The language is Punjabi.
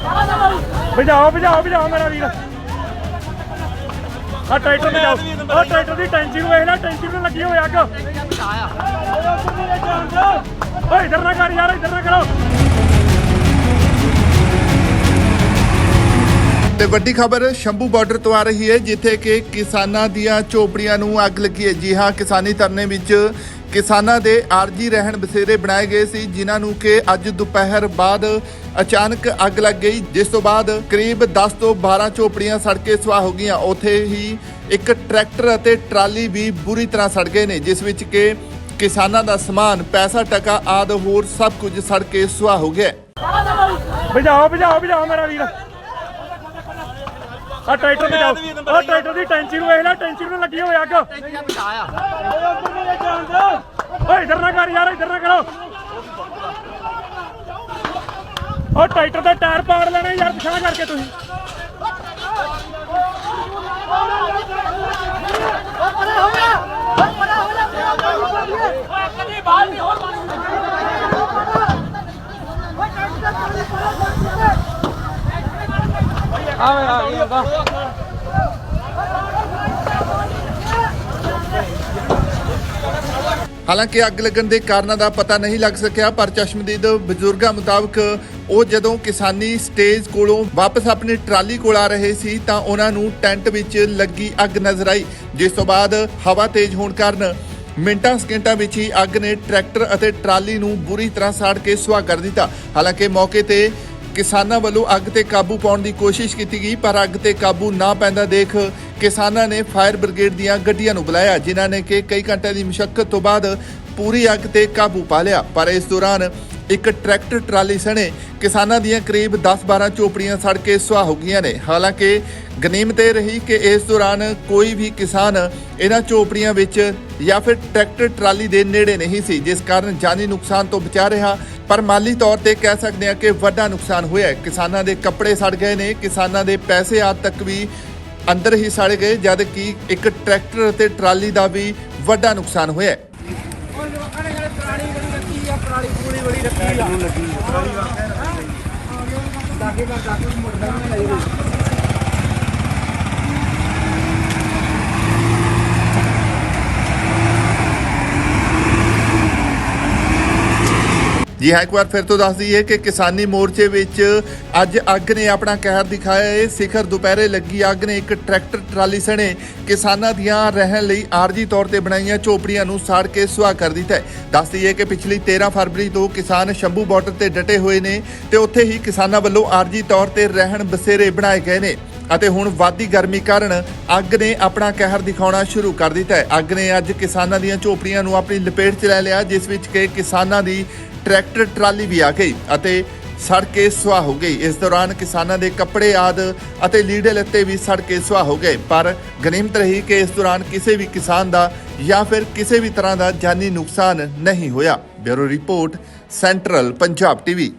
ਭਜਾਓ ਭਜਾਓ ਭਜਾਓ ਮੇਰਾ ਵੀਰ। ਆ ਟਰੈਕਟਰ ਭਜਾਓ ਆ ਟਰੈਕਟਰ ਦੀ ਟੈਂਕੀ ਨੂੰ ਵੇਖ ਲੈ, ਟੈਂਕੀ ਨੂੰ ਲੱਗੀ ਹੋਈ ਅੱਗ। ਓਏ, ਇਧਰ ਨਾ ਕਰ ਯਾਰ, ਇਧਰ ਨਾ ਕਰੋ। ਤੇ ਵੱਡੀ ਖਬਰ, ਸ਼ੰਭੂ ਬਾਰਡਰ ਤੋਂ ਆ ਰਹੀ ਹੈ, ਜਿੱਥੇ ਕਿ ਕਿਸਾਨਾਂ ਦੀਆਂ ਝੋਪੜੀਆਂ ਨੂੰ ਅੱਗ ਲੱਗੀ ਹੈ। ਜੀ ਹਾਂ, ਕਿਸਾਨੀ ਧਰਨੇ ਵਿੱਚ ਕਿਸਾਨਾਂ ਦੇ ਆਰਜੀ ਰਹਿਣ ਬਸੇਰੇ ਬਣਾਏ ਗਏ ਸੀ, ਜਿਨ੍ਹਾਂ ਨੂੰ ਕਿ ਅੱਜ ਦੁਪਹਿਰ ਬਾਅਦ ਅਚਾਨਕ ਅੱਗ ਲੱਗ ਗਈ, ਜਿਸ ਤੋਂ ਬਾਅਦ ਕਰੀਬ 10 ਤੋਂ 12 ਝੋਪੜੀਆਂ ਸੜ ਕੇ ਸੁਆਹ ਹੋ ਗਈਆਂ। ਉੱਥੇ ਹੀ ਇੱਕ ਟਰੈਕਟਰ ਅਤੇ ਟਰਾਲੀ ਵੀ ਬੁਰੀ ਤਰ੍ਹਾਂ ਸੜ ਗਏ ਨੇ, ਜਿਸ ਵਿੱਚ ਕਿ ਕਿਸਾਨਾਂ ਦਾ ਸਮਾਨ, ਪੈਸਾ, ਟਕਾ ਆਦ ਹੋਰ ਸਭ ਕੁਝ ਸੜ ਕੇ ਸੁਆਹ ਹੋ ਗਿਆ ਹੈ। ਭਜਾਓ ਭਜਾਓ ਮੇਰਾ ਵੀਰ। ਆ ਟਰੈਕਟਰ ਭਜਾਓ ਆ ਟਰੈਕਟਰ ਦੀ ਟੈਂਕੀ ਨੂੰ ਵੇਖ ਲੈ ਟੈਂਕੀ ਨੂੰ ਲੱਗੀ ਹੋਈ ਅੱਗ। ਓਏ ਇਧਰ ਨਾ ਕਰ ਯਾਰ ਇਧਰ ਨਾ ਕਰੋ। ਉਹ ਟਰੈਕਟਰ ਦਾ ਟਾਇਰ ਪਾੜ ਲੈਣਾ ਯਾਰ ਪਿਛਾਂ ਕਰਕੇ ਤੁਸੀਂ। ਹਾਲਾਂਕਿ ਅੱਗ ਲੱਗਣ ਦੇ ਕਾਰਨਾਂ ਦਾ ਪਤਾ ਨਹੀਂ ਲੱਗ ਸਕਿਆ, ਪਰ ਚਸ਼ਮਦੀਦ ਬਜ਼ੁਰਗਾਂ ਮੁਤਾਬਕ ਉਹ ਜਦੋਂ ਕਿਸਾਨੀ ਸਟੇਜ ਕੋਲੋਂ ਵਾਪਸ ਆਪਣੀ ਟਰਾਲੀ ਕੋਲ ਆ ਰਹੇ ਸੀ ਤਾਂ ਉਹਨਾਂ ਨੂੰ ਟੈਂਟ ਵਿੱਚ ਲੱਗੀ ਅੱਗ ਨਜ਼ਰ ਆਈ, ਜਿਸ ਤੋਂ ਬਾਅਦ ਹਵਾ ਤੇਜ਼ ਹੋਣ ਕਾਰਨ ਮਿੰਟਾਂ ਸਕਿੰਟਾਂ ਵਿੱਚ ਹੀ ਅੱਗ ਨੇ ਟਰੈਕਟਰ ਅਤੇ ਟਰਾਲੀ ਨੂੰ ਬੁਰੀ ਤਰ੍ਹਾਂ ਸਾੜ ਕੇ ਸੁਆਹ ਕਰ ਦਿੱਤਾ। ਹਾਲਾਂਕਿ ਮੌਕੇ ਤੇ ਕਿਸਾਨਾਂ ਵੱਲੋਂ ਅੱਗ ਤੇ ਕਾਬੂ ਪਾਉਣ ਦੀ ਕੋਸ਼ਿਸ਼ ਕੀਤੀ ਗਈ, ਪਰ ਅੱਗ ਤੇ ਕਾਬੂ ਨਾ ਪੈਂਦਾ ਦੇਖ ਕਿਸਾਨਾਂ ਨੇ ਫਾਇਰ ਬ੍ਰਿਗੇਡ ਦੀਆਂ ਗੱਡੀਆਂ ਨੂੰ ਬੁਲਾਇਆ, ਜਿਨ੍ਹਾਂ ਨੇ ਕਿ ਕਈ ਘੰਟਿਆਂ ਦੀ ਮੁਸ਼ਕਲ ਤੋਂ ਬਾਅਦ ਪੂਰੀ ਅੱਗ ਤੇ ਕਾਬੂ ਪਾ ਲਿਆ। ਪਰ ਇਸ ਦੌਰਾਨ ਇੱਕ ਟਰੈਕਟਰ ਟਰਾਲੀ ਸਣੇ ਕਿਸਾਨਾਂ ਦੀਆਂ ਕਰੀਬ 10-12 ਝੋਪੜੀਆਂ ਸੜ ਕੇ ਸੁਆਹ ਹੋ ਗਈਆਂ ਨੇ। ਹਾਲਾਂਕਿ ਗਨੀਮਤ ਇਹ ਰਹੀ ਕਿ ਇਸ ਦੌਰਾਨ ਕੋਈ ਵੀ ਕਿਸਾਨ ਇਹਨਾਂ ਝੋਪੜੀਆਂ ਵਿੱਚ ਜਾਂ ਫਿਰ ਟਰੈਕਟਰ ਟਰਾਲੀ ਦੇ ਨੇੜੇ ਨਹੀਂ ਸੀ, ਜਿਸ ਕਾਰਨ ਜਾਨੀ ਨੁਕਸਾਨ ਤੋਂ ਬਚਾ ਰਿਹਾ। ਪਰ ਮਾਲੀ ਤੌਰ ਤੇ ਕਹਿ ਸਕਦੇ ਹਾਂ ਕਿ ਵੱਡਾ ਨੁਕਸਾਨ ਹੋਇਆ ਹੈ। ਕਿਸਾਨਾਂ ਦੇ ਕੱਪੜੇ ਸੜ ਗਏ ਨੇ, ਕਿਸਾਨਾਂ ਦੇ ਪੈਸੇ ਆਦ ਤੱਕ ਵੀ ਅੰਦਰ ਹੀ ਸੜ ਗਏ, ਜਦ ਕਿ ਇੱਕ ਟਰੈਕਟਰ ਅਤੇ ਟਰਾਲੀ ਦਾ ਵੀ ਵੱਡਾ ਨੁਕਸਾਨ ਹੋਇਆ ਹੈ। ਜੀ ਹਾਂ, ਇੱਕ ਵਾਰ ਫਿਰ ਤੋਂ ਦੱਸ ਦਈਏ ਕਿ ਕਿਸਾਨੀ ਮੋਰਚੇ ਵਿੱਚ ਅੱਜ ਅੱਗ ਨੇ ਆਪਣਾ ਕਹਿਰ ਦਿਖਾਇਆ ਹੈ। ਸਿਖਰ ਦੁਪਹਿਰੇ ਲੱਗੀ ਅੱਗ ਨੇ ਇੱਕ ਟਰੈਕਟਰ ਟਰਾਲੀ ਸਣੇ ਕਿਸਾਨਾਂ ਦੀਆਂ ਰਹਿਣ ਲਈ ਆਰਜੀ ਤੌਰ ਤੇ ਬਣਾਈਆਂ ਝੋਪੜੀਆਂ ਨੂੰ ਸਾੜ ਕੇ ਸੁਆਹ ਕਰ ਦਿੱਤਾ ਹੈ। ਦੱਸ ਦਈਏ ਕਿ ਪਿਛਲੀ 13 ਫਰਵਰੀ ਤੋਂ ਕਿਸਾਨ ਸ਼ੰਭੂ ਬਾਰਡਰ ਤੇ ਡਟੇ ਹੋਏ ਨੇ ਤੇ ਉੱਥੇ ਹੀ ਕਿਸਾਨਾਂ ਵੱਲੋਂ ਆਰਜੀ ਤੌਰ ਤੇ ਰਹਿਣ ਬਸੇਰੇ ਬਣਾਏ ਗਏ ਨੇ ਅਤੇ ਹੁਣ ਵਾਦੀ ਗਰਮੀ ਕਾਰਨ ਅੱਗ ਨੇ ਆਪਣਾ ਕਹਿਰ ਦਿਖਾਉਣਾ ਸ਼ੁਰੂ ਕਰ ਦਿੱਤਾ ਹੈ। ਅੱਗ ਨੇ ਅੱਜ ਕਿਸਾਨਾਂ ਦੀਆਂ ਝੋਪੜੀਆਂ ਨੂੰ ਆਪਣੀ ਲਪੇਟ 'ਚ ਲੈ ਲਿਆ, ਜਿਸ ਵਿੱਚ ਕਿ ਕਿਸਾਨਾਂ ਦੀ ਟਰੈਕਟਰ, ਟਰਾਲੀ ਵੀ ਆ ਗਈ ਅਤੇ ਸੜ ਕੇ ਸੁਆਹ ਹੋ ਗਈ। ਇਸ ਦੌਰਾਨ ਕਿਸਾਨਾਂ ਦੇ ਕੱਪੜੇ ਆਦ ਅਤੇ ਲੀੜੇ ਲੱਤੇ ਵੀ ਸੜ ਕੇ ਸੁਆਹ ਹੋ ਗਏ। ਪਰ ਗਨੀਮਤ ਰਹੀ ਕਿ ਇਸ ਦੌਰਾਨ ਕਿਸੇ ਵੀ ਕਿਸਾਨ ਦਾ ਜਾਂ ਫਿਰ ਕਿਸੇ ਵੀ ਤਰ੍ਹਾਂ ਦਾ ਜਾਨੀ ਨੁਕਸਾਨ ਨਹੀਂ ਹੋਇਆ। Bureau report, central Punjab TV.